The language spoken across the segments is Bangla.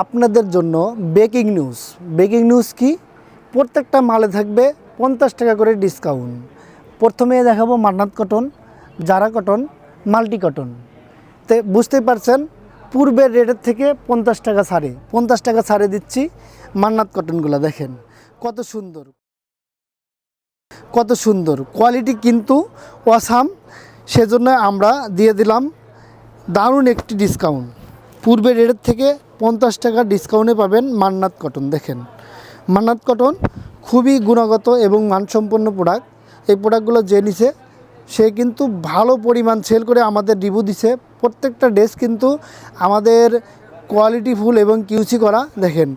আপনাদের জন্য বেকিং নিউজ। বেকিং নিউজ কি? প্রত্যেকটা মালে থাকবে পঞ্চাশ টাকা করে ডিসকাউন্ট। প্রথমে দেখাবো Mannat cotton, Zara cotton, multi cotton. তে বুঝতেই পারছেন, পূর্বের রেটের থেকে পঞ্চাশ টাকা ছাড়ে। পঞ্চাশ টাকা ছাড়ে দিচ্ছি মান্নাত কটনগুলো, দেখেন। কত সুন্দর। কত সুন্দর। কোয়ালিটি কিন্তু অসাম। সেজন্য আমরা দিয়ে দিলাম দারুণ একটি ডিসকাউন্ট। পূর্বের রেটের থেকে পঞ্চাশ টাকা ডিসকাউন্টে পাবেন মান্নাত কটন দেখেন। মান্নাত কটন খুবই গুণগত এবং মানসম্পন্ন প্রোডাক্ট এই প্রোডাক্টগুলো যে নিছে, সে কিন্তু ভালো পরিমাণ সেল করে আমাদের রিভিউ দিছে। প্রত্যেকটা ড্রেস কিন্তু আমাদের কোয়ালিটি ফুল এবং কিউসি করা, দেখেন।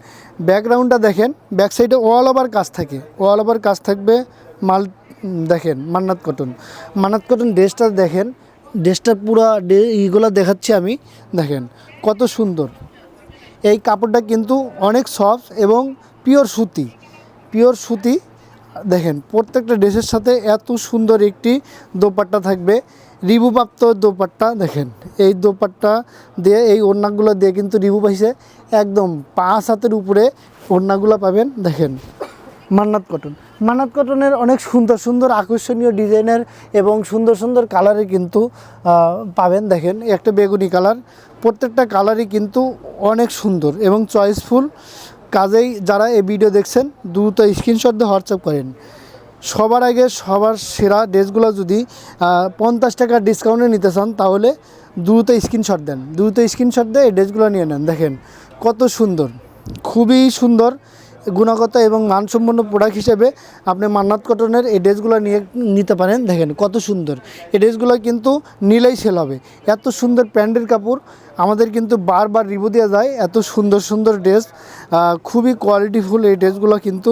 ব্যাকগ্রাউন্ডটা দেখেন ব্যাক সাইডে অল ওভার কাজ থাকে। অল ওভার কাজ থাকবে মাল, দেখেন, মান্নাত কটন মান্নাত কটন ড্রেসটা দেখেন ড্রেসটা পুরো ডে ইগুলো দেখাচ্ছি আমি, দেখেন। কত সুন্দর। এই কাপড়টা কিন্তু অনেক সফট এবং পিওর সুতি। পিওর সুতি, দেখেন, প্রত্যেকটা ড্রেসের সাথে এত সুন্দর একটি দোপাট্টা থাকবে। রিবুপ্রাপ্ত দোপাট্টা, দেখেন, এই দোপাট্টা দিয়ে, এই ওড়নাগুলো দিয়ে কিন্তু রিবু পাইছে একদম পাঁচ হাতের উপরে ওড়নাগুলো পাবেন, দেখেন। মান্নাত কটন। মান্নাত কটনের অনেক সুন্দর সুন্দর আকর্ষণীয় ডিজাইনের এবং সুন্দর সুন্দর কালারে কিন্তু পাবেন। দেখেন, একটা বেগুনি কালার। প্রত্যেকটা কালারই কিন্তু অনেক সুন্দর এবং চয়েসফুল কাজেই যারা এই ভিডিও দেখছেন, দ্রুত স্ক্রিনশট দিয়ে হোয়াটসঅ্যাপ করেন। সবার আগে সবার সেরা ড্রেসগুলো যদি পঞ্চাশ টাকা ডিসকাউন্টে নিতে চান, তাহলে দ্রুত স্ক্রিনশট দেন। দ্রুত স্ক্রিনশট দিয়ে এই ড্রেসগুলো নিয়ে নেন। দেখেন, কত সুন্দর। খুবই সুন্দর। গুণগত এবং মানসম্পন্ন প্রোডাক্ট হিসেবে আপনি মান্নাত কটনের এই ড্রেসগুলো নিয়ে নিতে পারেন। দেখেন কত সুন্দর। এই ড্রেসগুলো কিন্তু নিলেই সেল হবে। এত সুন্দর প্যান্টের কাপড়, আমাদের কিন্তু বারবার রিভিউ দেওয়া যায়, এত সুন্দর সুন্দর ড্রেস খুবই কোয়ালিটিফুল এই ড্রেসগুলো কিন্তু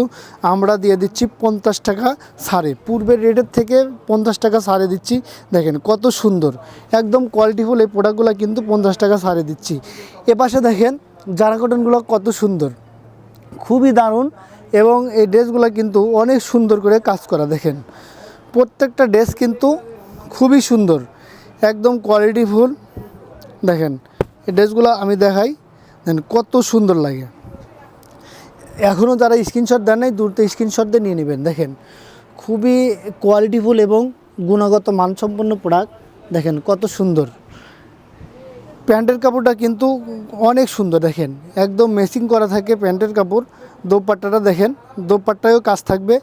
আমরা দিয়ে দিচ্ছি পঞ্চাশ টাকা সারে পূর্বের রেটের থেকে পঞ্চাশ টাকা সারে দিচ্ছি। দেখেন কত সুন্দর। একদম কোয়ালিটিফুল এই প্রোডাক্টগুলো কিন্তু পঞ্চাশ টাকা সারে দিচ্ছি। এপাশে দেখেন জারা কটনগুলো কত সুন্দর। খুবই দারুণ এবং এই ড্রেসগুলো কিন্তু অনেক সুন্দর করে কাজ করা, দেখেন। প্রত্যেকটা ড্রেস কিন্তু খুবই সুন্দর, একদম কোয়ালিটিফুল দেখেন, এই ড্রেসগুলো আমি দেখাই, দেখেন কত সুন্দর লাগে। এখনও যারা স্ক্রিনশট দেন নাই, দূরতে স্ক্রিনশট দিয়ে নিয়ে নেবেন, দেখেন। খুবই কোয়ালিটিফুল এবং গুণগত মানসম্পন্ন প্রোডাক্ট দেখেন কত সুন্দর। প্যান্টের কাপড়টা কিন্তু অনেক সুন্দর, দেখেন। একদম মেসিং করা থাকে প্যান্টের কাপড়। দোপাট্টাটা দেখেন, দোপাট্টায়ও কাজ থাকবে।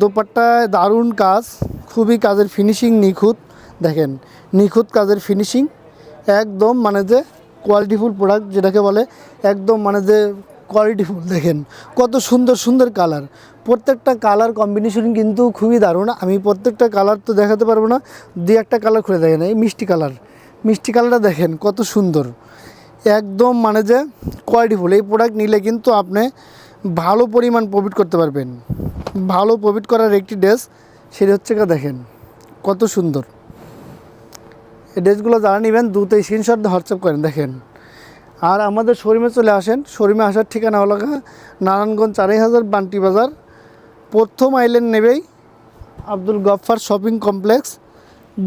দোপাট্টায় দারুণ কাজ, খুবই কাজের ফিনিশিং নিখুঁত, দেখেন। নিখুঁত কাজের ফিনিশিং একদম মানে যে কোয়ালিটিফুল প্রোডাক্ট যেটাকে বলে, একদম মানে যে কোয়ালিটিফুল দেখেন। কত সুন্দর সুন্দর কালার প্রত্যেকটা কালার কম্বিনেশন কিন্তু খুবই দারুণ। আমি প্রত্যেকটা কালার তো দেখাতে পারব না, দুই একটা কালার খুলে দেখেন, এই মিষ্টি কালার মিষ্টি কালারটা দেখেন, কত সুন্দর। একদম মানে যে কোয়ালিটিফুল এই প্রোডাক্ট নিলে কিন্তু আপনি ভালো পরিমাণ প্রফিট করতে পারবেন। ভালো প্রফিট করার একটি ড্রেস সেটা হচ্ছে গা দেখেন, কত সুন্দর। এই ড্রেসগুলো যারা নেবেন, দ্রুত স্ক্রিনশট হোয়াটসঅ্যাপ করেন, দেখেন। আর আমাদের শোরুমে চলে আসেন, শোরুমে আসার ঠিকানা হলো নারায়ণগঞ্জ চারাই হাজার, বান্টি বাজার। প্রথম আইল্যান্ড নেবেই আব্দুল গফফার শপিং কমপ্লেক্স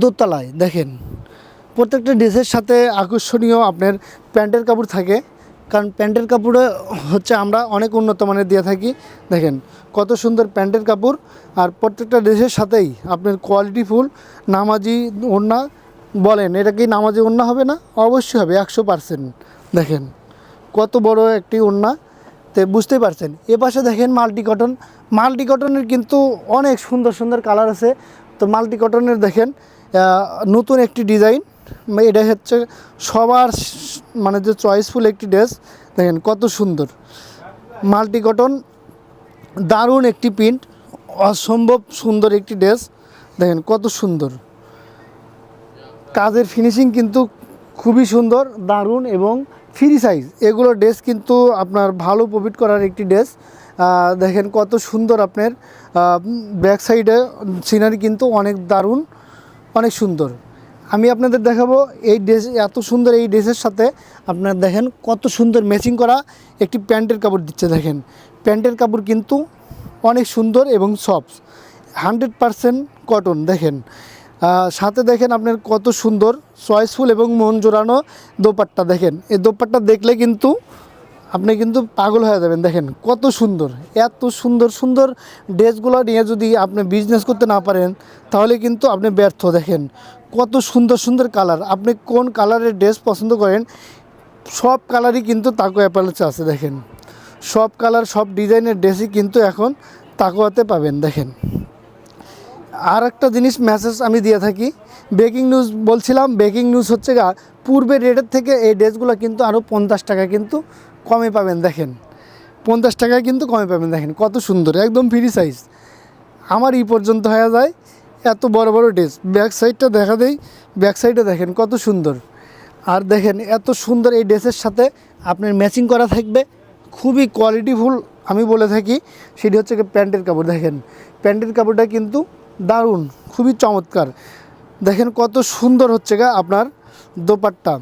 দোতলায়, দেখেন। প্রত্যেকটা ড্রেসের সাথে আকর্ষণীয় আপনার প্যান্টের কাপড় থাকে। কারণ প্যান্টের কাপড়ে হচ্ছে আমরা অনেক উন্নত মানের দিয়ে থাকি। দেখেন, কত সুন্দর প্যান্টের কাপড়। আর প্রত্যেকটা ড্রেসের সাথেই আপনার কোয়ালিটি ফুল, নামাজি ওড়না বলেন, এটা কি নামাজি ওড়না হবে না? অবশ্যই হবে, একশো পারসেন্ট দেখেন, কত বড় একটি ওড়না। তে বুঝতেই পারছেন, এ পাশে দেখেন মাল্টি কটন মাল্টি কটনের কিন্তু অনেক সুন্দর সুন্দর কালার আছে। তো মাল্টি কটনের দেখেন নতুন একটি ডিজাইন এটা হচ্ছে সবার মানে যে চয়েসফুল একটি ড্রেস দেখেন কত সুন্দর। মাল্টি কটন দারুণ একটি প্রিন্ট অসম্ভব সুন্দর একটি ড্রেস দেখেন কত সুন্দর। কাজের ফিনিশিং কিন্তু খুবই সুন্দর, দারুণ এবং ফ্রি সাইজ এগুলো ড্রেস কিন্তু আপনার ভালো প্রফিট করার একটি ড্রেস দেখেন কত সুন্দর আপনার ব্যাক সাইডে সিনারি কিন্তু অনেক দারুণ, অনেক সুন্দর। আমি আপনাদের দেখাবো এই ড্রেস, এত সুন্দর এই ড্রেসের সাথে আপনার দেখেন কত সুন্দর ম্যাচিং করা একটি প্যান্টের কাপড় দিচ্ছে দেখেন। প্যান্টের কাপড় কিন্তু অনেক সুন্দর এবং সফট হান্ড্রেড পারসেন্ট কটন দেখেন। সাথে দেখেন আপনার কত সুন্দর চয়েসফুল এবং মন জোড়ানো দোপাট্টা, দেখেন। এই দোপাট্টা দেখলে কিন্তু আপনি কিন্তু পাগল হয়ে যাবেন, দেখেন। কত সুন্দর, এত সুন্দর সুন্দর ড্রেসগুলো নিয়ে যদি আপনি বিজনেস করতে না পারেন, তাহলে কিন্তু আপনি ব্যর্থ, দেখেন। কত সুন্দর সুন্দর কালার। আপনি কোন কালারের ড্রেস পছন্দ করেন, সব কালারই কিন্তু তাকো অ্যাপারেলসে আছে, দেখেন। সব কালার, সব ডিজাইনের ড্রেসই কিন্তু এখন তাকোয়াতে পাবেন, দেখেন। আর একটা জিনিস মেসেজ আমি দিয়ে থাকি ব্রেকিং নিউজ বলছিলাম ব্রেকিং নিউজ হচ্ছে গা পূর্বের রেটের থেকে এই ড্রেসগুলো কিন্তু আরও পঞ্চাশ টাকা কিন্তু কমে পাবেন, দেখেন। পঞ্চাশ টাকায় কিন্তু কমে পাবেন, দেখেন, কত সুন্দর, একদম ফ্রি সাইজ আমার এই পর্যন্ত হয়ে যায় এত বড় বড় ড্রেস। ব্যাক সাইডটা দেখা দেই, ব্যাক সাইডে দেখেন কত সুন্দর। আর দেখেন এত সুন্দর এই ড্রেসের সাথে আপনার ম্যাচিং করা থাকবে, খুবই কোয়ালিটিফুল আমি বলে থাকি। সেটি হচ্ছে প্যান্টের কাপড়, দেখেন। প্যান্টের কাপড়টা কিন্তু দারুণ, খুবই চমৎকার। দেখেন কত সুন্দর হচ্ছে গা আপনার দোপাট্টা।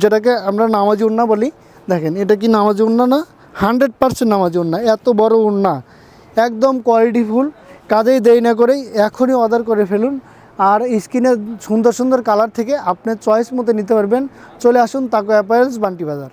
যেটাকে আমরা নামাজি উন্না বলি। দেখেন, এটা কি নামাজি উন্না না? হান্ড্রেড পারসেন্ট নামাজি উন্না, এত বড় উন্না। একদম কোয়ালিটিফুল কাজেই দেরি না করেই এখনই অর্ডার করে ফেলুন। আর স্ক্রিনে সুন্দর সুন্দর কালার থেকে আপনার চয়েস মতো নিতে পারবেন। চলে আসুন তাকো অ্যাপারেলস বান্টি বাজার।